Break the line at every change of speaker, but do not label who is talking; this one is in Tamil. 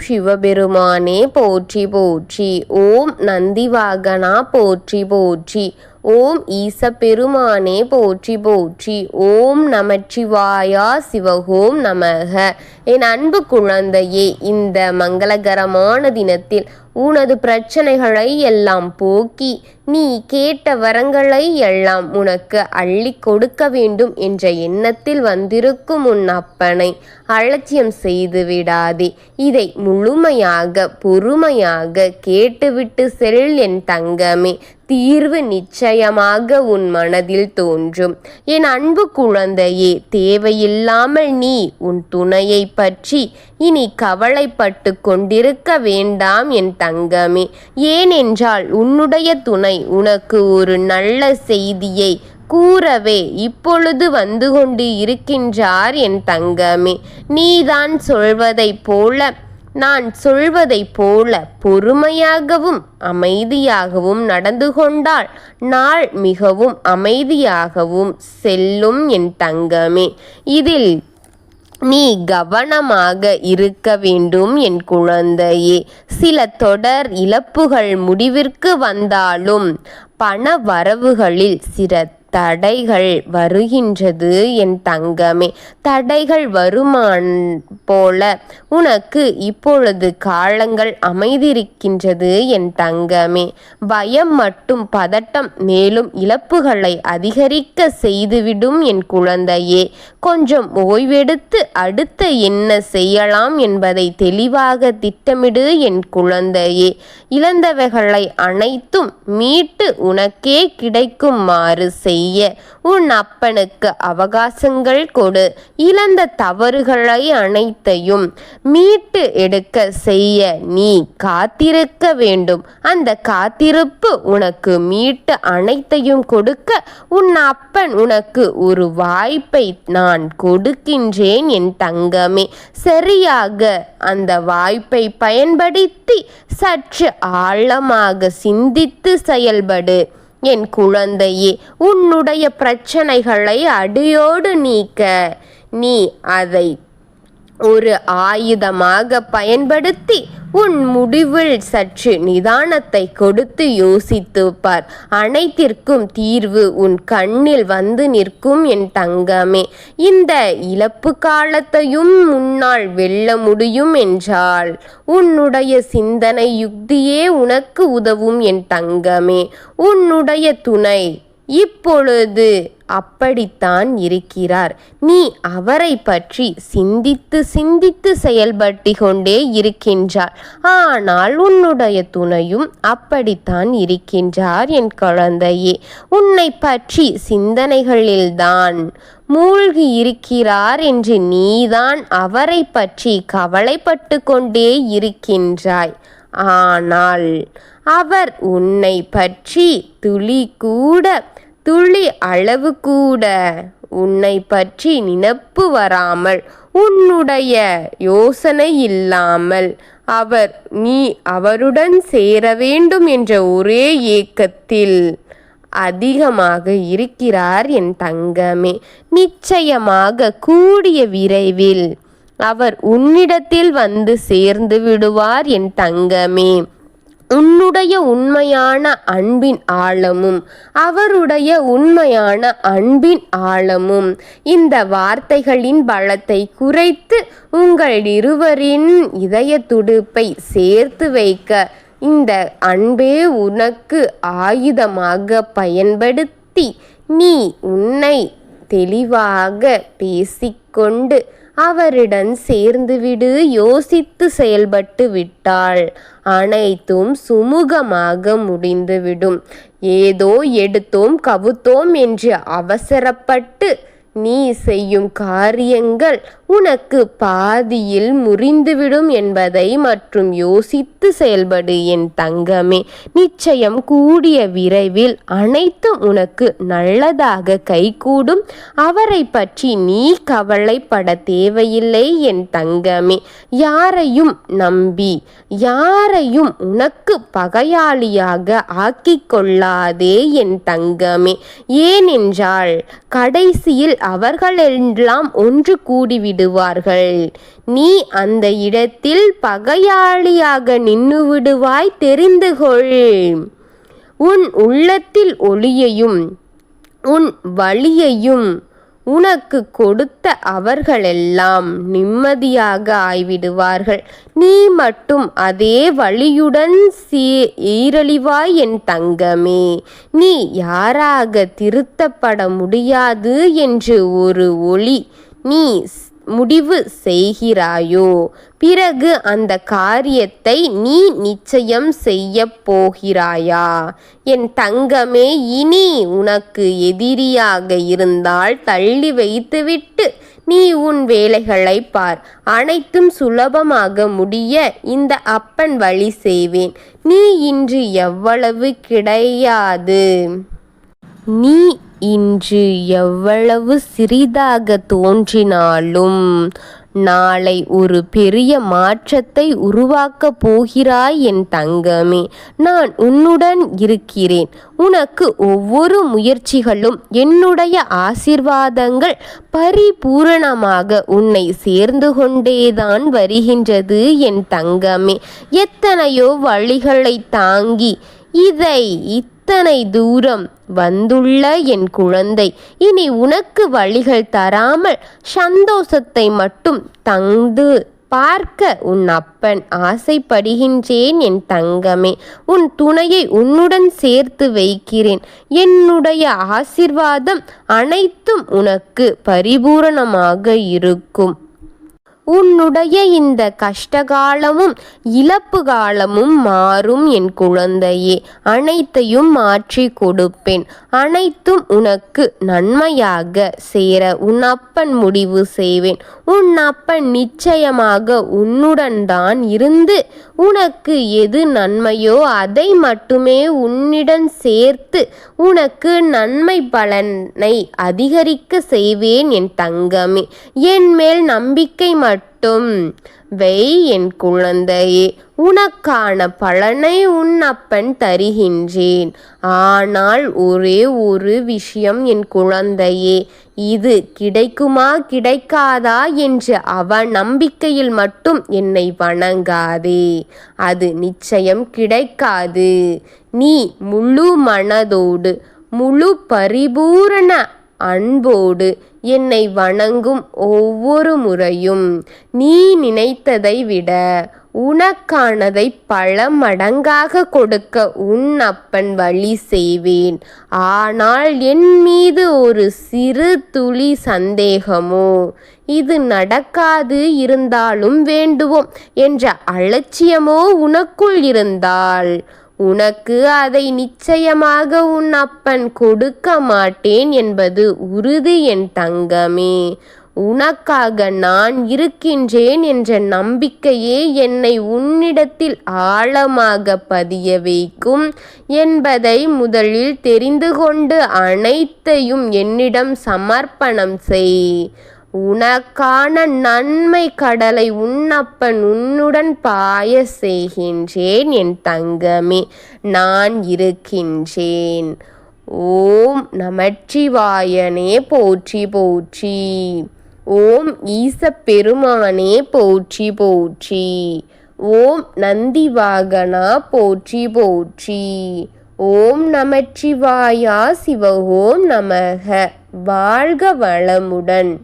சிவபெருமானே போற்றி போற்றி. ஓம் நந்திவாகனா போற்றி போற்றி. ஓம் ஈச பெருமானே போற்றி போற்றி. ஓம் நமச்சிவாயா சிவகோம் நமக. என் அன்பு குழந்தையே இந்த மங்களகரமான தினத்தில் உனது பிரச்சனைகளை எல்லாம் போக்கி நீ கேட்ட வரங்களை எல்லாம் உனக்கு அள்ளி கொடுக்க வேண்டும் என்ற எண்ணத்தில் வந்திருக்கும் உன் அப்பனை அலட்சியம் செய்து விடாதே. இதை முழுமையாக பொறுமையாக கேட்டுவிட்டு செல் என் தங்கமே. தீர்வு நிச்சயமாக உன் மனதில் தோன்றும். என் அன்பு குழந்தையே தேவையில்லாமல் நீ உன் துணையை பற்றி இனி கவலைப்பட்டு கொண்டிருக்க வேண்டாம் என் தங்கமே. ஏனென்றால் உன்னுடைய துணை உனக்கு ஒரு நல்ல செய்தியை கூறவே இப்பொழுது வந்து கொண்டு இருக்கின்றார் என் தங்கமே. நீதான் சொல்வதைப் போல நான் சொல்வதைப் போல பொறுமையாகவும் அமைதியாகவும் நடந்து கொண்டால் நாள் மிகவும் அமைதியாகவும் செல்லும் என் தங்கமே. இதில் நீ கவனமாக இருக்க வேண்டும் என் குழந்தையே. சில தொடர் இழப்புகள் முடிவிற்கு வந்தாலும் பண வரவுகளில் சில தடைகள் வருகின்றது என் தங்கமே. தடைகள் வருமான் போல உனக்கு இப்பொழுது காலங்கள் அமைதிருக்கின்றது என் தங்கமே. பயம் மட்டும் பதட்டம் மேலும் இழப்புகளை அதிகரிக்க செய்துவிடும் என் குழந்தையே. கொஞ்சம் ஓய்வெடுத்து அடுத்து என்ன செய்யலாம் என்பதை தெளிவாக திட்டமிடு என் குழந்தையே. இழந்தவைகளை அனைத்தும் மீட்டு உனக்கே கிடைக்குமாறு செய். செய்ய உன் அப்பனுக்கு அவகாசங்கள் கொடு. இழந்த தவறுகளை அனைத்தையும் மீட்டு எடுக்க செய்ய நீ காத்திருக்க வேண்டும். அந்த காத்திருப்பு உனக்கு மீட்டு அனைத்தையும் கொடுக்க உன் அப்பன் உனக்கு ஒரு வாய்ப்பை நான் கொடுக்கின்றேன் என் தங்கமே. சரியாக அந்த வாய்ப்பை பயன்படுத்தி சற்று ஆழமாக சிந்தித்து செயல்படு. என் குழந்தையே உன்னுடைய பிரச்சனைகளை அடியோடு நீக்க. நீ அதை ஒரு ஆயுதமாக பயன்படுத்தி உன் முடிவில் சற்று நிதானத்தை கொடுத்து யோசித்து பார். அனைத்திற்கும் தீர்வு உன் கண்ணில் வந்து நிற்கும் என் தங்கமே. இந்த இழப்பு காலத்தையும் முன்னால் வெல்ல முடியும் என்றால் உன்னுடைய சிந்தனை யுக்தியே உனக்கு உதவும் என் தங்கமே. உன்னுடைய துணை இப்பொழுது அப்படித்தான் இருக்கிறார். நீ அவரை பற்றி சிந்தித்து சிந்தித்து செயல்பட்டு கொண்டே இருக்கின்றார் ஆனால் உன்னுடைய துணையும் அப்படித்தான் இருக்கின்றார் என் குழந்தையே. உன்னை பற்றி சிந்தனைகளில்தான் மூழ்கி இருக்கிறார் என்று நீதான் அவரை பற்றி கவலைப்பட்டு கொண்டே இருக்கின்றாய். ஆனால் அவர் உன்னை பற்றி துளி கூட துளி அளவு கூட உன்னை பற்றி நினப்பு வராமல் உன்னுடைய யோசனை இல்லாமல் அவர் நீ அவருடன் சேர வேண்டும் என்ற ஒரே ஏக்கத்தில் அதிகமாக இருக்கிறார் என் தங்கமே. நிச்சயமாக கூடிய விரைவில் அவர் உன்னிடத்தில் வந்து சேர்ந்து விடுவார் என் தங்கமே. உன்னுடைய உண்மையான அன்பின் ஆழமும் அவருடைய உண்மையான அன்பின் ஆழமும். இந்த வார்த்தைகளின் பலத்தை குறைத்து உங்கள் இருவரின் இதய துடுப்பை சேர்த்து வைக்க இந்த அன்பே உனக்கு ஆயுதமாக பயன்படுத்தி நீ உன்னை தெளிவாக பேசிக்கொண்டு அவரிடம் சேர்ந்துவிடு யோசித்து செயல்பட்டு விட்டாள். அனைத்தும் சுமூகமாக முடிந்துவிடும். ஏதோ எடுத்தோம் கவுத்தோம் என்று அவசரப்பட்டு நீ செய்யும் காரியங்கள் உனக்கு பாதியில் முறிந்துவிடும் என்பதை மற்றும் யோசித்து செயல்படு என் தங்கமே. நிச்சயம் கூடிய விரைவில் அனைத்தும் உனக்கு நல்லதாக கைகூடும். அவரை பற்றி நீ கவலைப்பட தேவையில்லை என் தங்கமே. யாரையும் நம்பி யாரையும் உனக்கு பகையாளியாக ஆக்கிக் கொள்ளாதே என் தங்கமே. ஏனென்றால் கடைசியில் அவர்களெல்லாம் ஒன்று கூடிவிடுவார்கள். நீ அந்த இடத்தில் பகையாளியாக நின்றுவிடுவாய் தெரிந்து கொள் உன் உள்ளத்தில் ஒளியையும் உன் வழியையும் உனக்கு கொடுத்த அவர்களெல்லாம் நிம்மதியாக ஆய்விடுவார்கள். நீ மட்டும் அதே வழியுடன் சீ ஈரழிவாய் என் தங்கமே. நீ யாராக திருத்தப்பட முடியாது என்று ஒரு ஒளி நீ முடிவு செய்கிறாயோ? பிறகு அந்த காரியத்தை நீ நிச்சயம் செய்ய போகிறாயா? என் தங்கமே இனி உனக்கு எதிரியாக இருந்தால் தள்ளி வைத்துவிட்டு நீ உன் வேலைகளை பார். அனைத்தும் சுலபமாக முடிய இந்த அப்பன் வழி செய்வேன். நீ இன்று எவ்வளவு கிடையாது. நீ இன்று எவ்வளவு சிறிதாக தோன்றினாலும் நாளை ஒரு பெரிய மாற்றத்தை உருவாக்கப் போகிறாய் என் தங்கமே. நான் உன்னுடன் இருக்கிறேன். உனக்கு ஒவ்வொரு முயற்சிகளும் என்னுடைய ஆசிர்வாதங்கள் பரிபூரணமாக உன்னை சேர்ந்து கொண்டேதான் வருகின்றது என் தங்கமே. எத்தனையோ வழிகளை தாங்கி இதை இத்தனை தூரம் வந்துள்ள என் குழந்தை இனி உனக்கு வழிகள் தராமல் சந்தோஷத்தை மட்டும் தந்து பார்க்க உன் அப்பன் ஆசைப்படுகின்றேன் என் தங்கமே. உன் துணையை உன்னுடன் சேர்த்து வைக்கிறேன். என்னுடைய ஆசிர்வாதம் அனைத்தும் உனக்கு பரிபூரணமாக இருக்கும். உன்னுடைய இந்த கஷ்டகாலமும் இழப்பு காலமும் மாறும் என் குழந்தையே. அனைத்தையும் மாற்றி கொடுப்பேன். அனைத்தும் உனக்கு நன்மையாக சேர உன் அப்பன் முடிவு செய்வேன். உன் அப்பன் நிச்சயமாக உன்னுடன் தான் இருந்து உனக்கு எது நன்மையோ அதை மட்டுமே உன்னிடம் சேர்த்து உனக்கு நன்மை பலனை அதிகரிக்க செய்வேன் என் தங்கமே. என் மேல் நம்பிக்கை மட்டும் வெய் என் குழந்தையே உனக்கான பலனை உன் அப்பன் தருகின்றேன். ஆனால் ஒரே ஒரு விஷயம் என் குழந்தையே இது கிடைக்குமா கிடைக்காதா என்ற அவ நம்பிக்கையில் மட்டும் என்னை வணங்காதே. அது நிச்சயம் கிடைக்காது. நீ முழு மனதோடு முழு பரிபூரண அன்போடு என்னை வணங்கும் ஒவ்வொரு முறையும் நீ நினைத்ததை விட உனக்கானதை பல மடங்காக கொடுக்க உன் அப்பன் வழி செய்வேன். ஆனால் என் மீது ஒரு சிறு துளி சந்தேகமோ? இது நடக்காது இருந்தாலும் வேண்டுவோம் என்ற அலட்சியமோ உனக்குள் இருந்தால் உனக்கு அதை நிச்சயமாக உன் அப்பன் கொடுக்க மாட்டேன் என்பது உறுதி என் தங்கமே. உனக்காக நான் இருக்கின்றேன் என்ற நம்பிக்கையே என்னை உன்னிடத்தில் ஆழமாக பதிய வைக்கும் என்பதை முதலில் தெரிந்து கொண்டு அனைத்தையும் என்னிடம் சமர்ப்பணம் செய். உனக்கான நன்மை கடலை உன்னப்பன் உன்னுடன் பாய செய்கின்றேன் என் தங்கமே நான் இருக்கின்றேன். ஓம் நமச்சிவாயனே போற்றி போற்றி. ஓம் ஈச பெருமானே போற்றி போற்றி. ஓம் நந்திவாகனா போற்றி போற்றி. ஓம் நமச்சிவாயா சிவ ஓம் நமக. வாழ்க வளமுடன்.